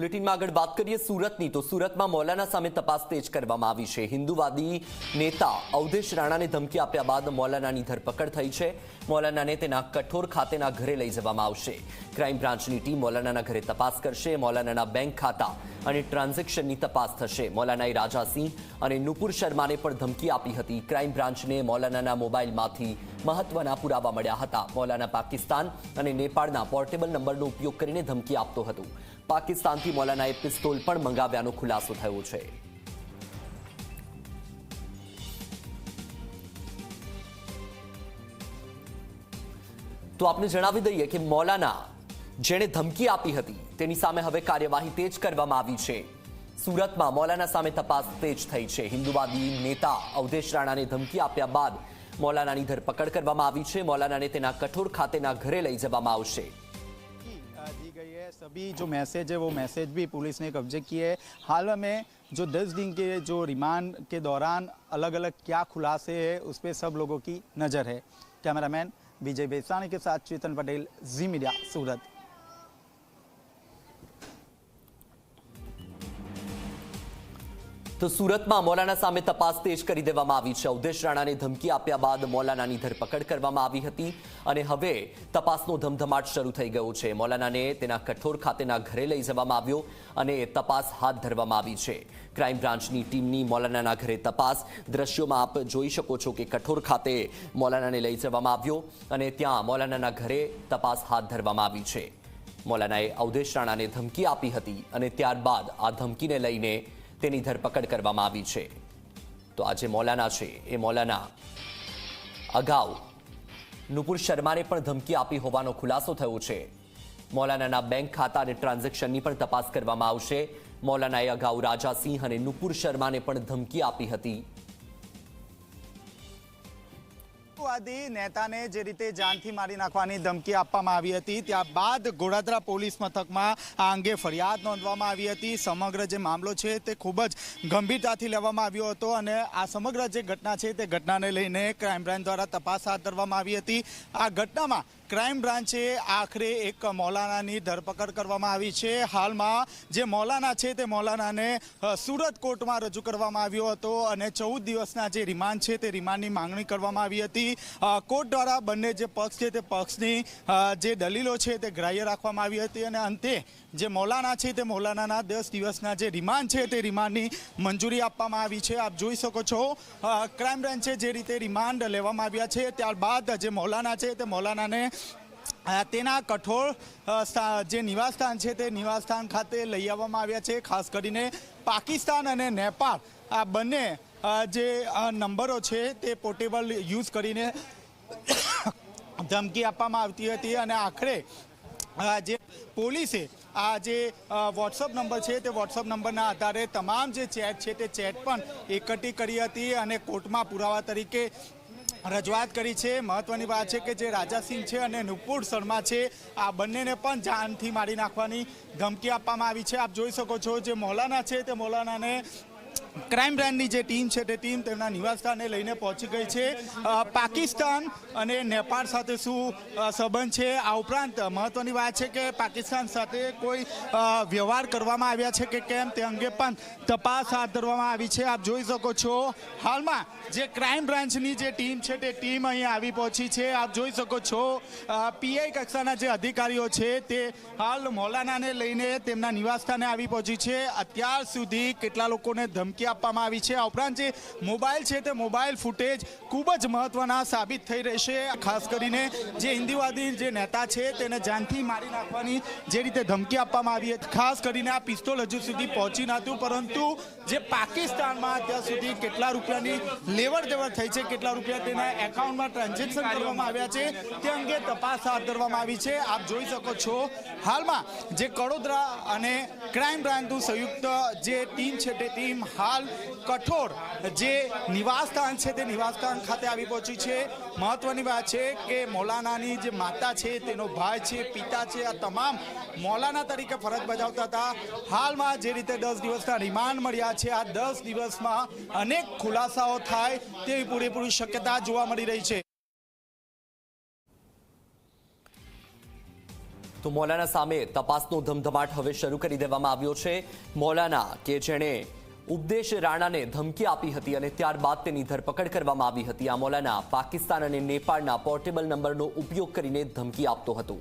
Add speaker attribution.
Speaker 1: બુલેટિનમાં આગળ વાત કરીએ સુરતની, તો સુરતમાં મૌલાના સામે તપાસ તેજ કરવામાં આવી છે. હિન્દુવાદી નેતા અવધેશ રાણાને ધમકી આપ્યા બાદ મૌલાનાની ધરપકડ થઈ છે. મૌલાનાને તેના કઠોર ખાતેના ઘરે લઈ જવામાં આવશે. ક્રાઇમ બ્રાન્ચની ટીમ મૌલાનાના ઘરે તપાસ કરશે. મૌલાનાના બેંક ખાતા અને ટ્રાન્ઝેક્શનની તપાસ થશે. મૌલાનાએ રાજાસિંહ અને નુપુર શર્માને પણ ધમકી આપી હતી. ક્રાઇમ બ્રાન્ચને મૌલાનાના મોબાઈલમાંથી મહત્વના પુરાવા મળ્યા હતા. મૌલાના પાકિસ્તાન અને નેપાળના પોર્ટેબલ નંબરનો ઉપયોગ કરીને ધમકી આપતો હતો. પાકિસ્તાનથી મૌલાનાએ પિસ્તોલ પણ મંગાવ્યાનો ખુલાસો થયો છે. તો આપને જણાવી દઈએ કે મૌલાના જેણે ધમકી આપી હતી તેની સામે હવે કાર્યવાહી તેજ કરવામાં આવી છે સુરતમાં મૌલાના સામે તપાસ તેજ થઈ છે હિન્દુવાદી નેતા અવધેશ રાણાને ધમકી આપ્યા બાદ મૌલાનાની ધરપકડ કરવામાં આવી છે મૌલાનાને તેના કઠોર ખાતેના ઘરે લઈ જવામાં આવશે
Speaker 2: दी गई है सभी जो मैसेज है वो मैसेज भी पुलिस ने कब्जे किए हैं हाल में जो 10 दिन के जो रिमांड के दौरान अलग अलग क्या खुलासे हैं उस पर सब लोगों की नज़र है कैमरामैन विजय बेसानी के साथ चेतन पटेल जी मीडिया सूरत
Speaker 1: તો સુરતમાં મૌલાના સામે તપાસ તેજ કરી દેવામાં આવી છે. અવધેશ રાણાને ધમકી આપ્યા બાદ મૌલાનાની ધરપકડ કરવામાં આવી હતી અને હવે તપાસનો ધમધમાટ શરૂ થઈ ગયો છે. મૌલાનાને તેના કઠોર ખાતેના ઘરે લઈ જવામાં આવ્યો અને તપાસ હાથ ધરવામાં આવી છે. ક્રાઇમ બ્રાન્ચની ટીમની મૌલાનાના ઘરે તપાસ દ્રશ્યોમાં આપ જોઈ શકો છો કે કઠોર ખાતે મૌલાનાને લઈ જવામાં આવ્યો અને ત્યાં મૌલાનાના ઘરે તપાસ હાથ ધરવામાં આવી છે. મૌલાનાએ અવધેશ રાણાને ધમકી આપી હતી અને ત્યારબાદ આ ધમકીને લઈને તેની ધરપકડ કરવામાં આવી છે. તો આજે મૌલાના છે. એ મૌલાના અગાઉ નુપુર શર્માને પણ ધમકી આપી હોવાનો ખુલાસો થયો છે. મૌલાનાના બેંક ખાતા અને ટ્રાન્ઝેક્શનની પણ તપાસ કરવામાં આવશે. મૌલાનાએ અગાઉ રાજાસિંહ અને નુપુર શર્માને પણ ધમકી આપી હતી.
Speaker 2: વાદી નેતાને જે રીતે જાનથી મારી નાખવાની ધમકી આપવામાં આવી હતી, ત્યારબાદ ગોડાદરા પોલીસ મથકમાં આ અંગે ફરિયાદ નોંધવામાં આવી હતી. સમગ્ર જે મામલો છે તે ખૂબ જ ગંભીરતાથી લેવામાં આવ્યો હતો અને આ સમગ્ર જે ઘટના છે તે ઘટનાને લઈને ક્રાઇમ બ્રાન્ચ દ્વારા તપાસ હાથ ધરવામાં આવી હતી. આ ઘટનામાં ક્રાઇમ બ્રાન્ચે આખરે એક મૌલાનાની ધરપકડ કરવામાં આવી છે. હાલમાં જે મૌલાના છે તે મૌલાનાને સુરત કોર્ટમાં રજૂ કરવામાં આવ્યો હતો અને ચૌદ દિવસના જે રિમાન્ડ છે તે રિમાન્ડની માંગણી કરવામાં આવી હતી. કોર્ટ દ્વારા બંને જે પક્ષ છે તે પક્ષની જે દલીલો છે તે ગ્રાહ્ય રાખવામાં આવી હતી અને અંતે જે મૌલાના છે તે મૌલાનાના દસ દિવસના જે રિમાન્ડ છે તે રિમાન્ડની મંજૂરી આપવામાં આવી છે. આપ જોઈ શકો છો ક્રાઇમ બ્રાન્ચે જે રીતે રિમાન્ડ લેવામાં આવ્યા છે, ત્યારબાદ જે મૌલાના છે તે મૌલાનાને તેના કઠોળ જે નિવાસસ્થાન છે તે નિવાસસ્થાન ખાતે લઈ આવવામાં આવ્યા છે. ખાસ કરીને પાકિસ્તાન અને નેપાળ, આ બંને જે નંબરો છે તે પોર્ટેબલ યુઝ કરીને ધમકી આપવામાં આવતી હતી અને આખરે જે પોલીસે આ જે વોટ્સઅપ નંબર છે તે વોટ્સઅપ નંબરના આધારે તમામ જે ચેટ છે તે ચેટ પણ એકઠી કરી હતી અને કોર્ટમાં પુરાવા તરીકે રજૂઆત કરી છે. મહત્વની વાત છે કે જે રાજાસિંહ છે અને નુપુર શર્મા છે, આ બંનેને પણ જાનથી મારી નાખવાની ધમકી આપવામાં આવી છે. આપ જોઈ શકો છો જે મૌલાના છે તે મૌલાનાને ક્રાઇમ બ્રાન્ચની જે ટીમ છે તે ટીમ તેમના નિવાસસ્થાને લઈને પહોંચી ગઈ છે. પાકિસ્તાન અને નેપાળ સાથે શું સંબંધ છે? આ ઉપરાંત મહત્વની વાત છે કે પાકિસ્તાન સાથે કોઈ વ્યવહાર કરવામાં આવ્યા છે કે કેમ તે અંગે પણ તપાસ હાથ ધરવામાં આવી છે. આપ જોઈ શકો છો, હાલમાં જે ક્રાઇમ બ્રાન્ચની જે ટીમ છે તે ટીમ અહીં આવી પહોંચી છે. આપ જોઈ શકો છો પીઆઈ કક્ષાના જે અધિકારીઓ છે તે હાલ મૌલાનાને લઈને તેમના નિવાસસ્થાને આવી પહોંચી છે. અત્યાર સુધી કેટલા લોકોને ધમકી આપવામાં આવી છે. આ ઉપરાંત જે મોબાઈલ છે તે મોબાઈલ ફૂટેજ ખૂબ જ મહત્વના સાબિત થઈ રહેશે ખાસ કરીને જે હિન્દીવાદી જે નેતા છે તેને જાનથી મારી નાખવાની જે રીતે ધમકી આપવામાં આવી હતી. ખાસ કરીને આ પિસ્તોલ હજુ સુધી પહોંચી નહોતું, પરંતુ જે પાકિસ્તાનમાં અત્યાર સુધી કેટલા રૂપિયાની લેવડ દેવડ થઈ છે, કેટલા રૂપિયા તેના એકાઉન્ટમાં ટ્રાન્ઝેક્શન કરવામાં આવ્યા છે, તે અંગે તપાસ હાથ ધરવામાં આવી છે. આપ જોઈ શકો છો, હાલમાં જે કડોદરા અને ક્રાઇમ બ્રાન્ચનું સંયુક્ત જે ટીમ છે, તે ટીમ હાલ કઠોર જે નિવાસસ્થાન છે તે નિવાસસ્થાન ખાતે આવી પહોંચી છે. મહત્વની વાત છે કે મૌલાનાની જે માતા છે તેનો ભાઈ છે, પિતા છે, આ તમામ મૌલાના તરીકે ફરજ બજાવતા હતા. હાલમાં જે રીતે દસ દિવસના રિમાન્ડ મળ્યા છે, આ દસ દિવસમાં અનેક ખુલાસાઓ થાય તેવી પૂરેપૂરી શક્યતા જોવા મળી રહી છે.
Speaker 1: તો મૌલાના સામે તપાસનો ધમધમાટ હવે શરૂ કરી દેવામાં આવ્યો છે. મૌલાના કે જેણે ઉપદેશ રાણાને ધમકી આપી હતી અને ત્યારબાદ તેની ધરપકડ કરવામાં આવી હતી. આ મોલાના પાકિસ્તાન અને નેપાળના પોર્ટેબલ નંબરનો ઉપયોગ કરીને ધમકી આપતો હતો.